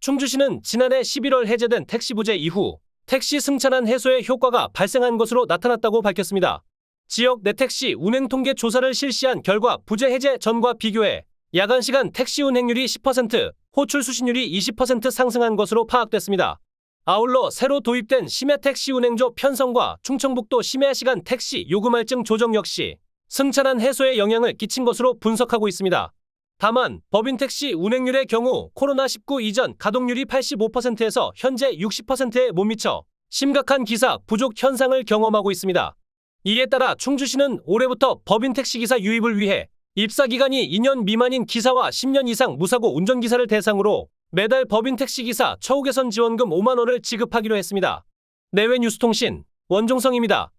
충주시는 지난해 11월 해제된 택시 부재 이후 택시 승차난 해소에 효과가 발생한 것으로 나타났다고 밝혔습니다. 지역 내 택시 운행 통계 조사를 실시한 결과 부재 해제 전과 비교해 야간 시간 택시 운행률이 10%, 호출 수신율이 20% 상승한 것으로 파악됐습니다. 아울러 새로 도입된 심야 택시 운행조 편성과 충청북도 심야 시간 택시 요금 할증 조정 역시 승차난 해소에 영향을 끼친 것으로 분석하고 있습니다. 다만 법인 택시 운행률의 경우 코로나19 이전 가동률이 85%에서 현재 60%에 못 미쳐 심각한 기사 부족 현상을 경험하고 있습니다. 이에 따라 충주시는 올해부터 법인 택시기사 유입을 위해 입사 기간이 2년 미만인 기사와 10년 이상 무사고 운전기사를 대상으로 매달 법인 택시기사 처우 개선 지원금 5만 원을 지급하기로 했습니다. 내외 뉴스통신 원종성입니다.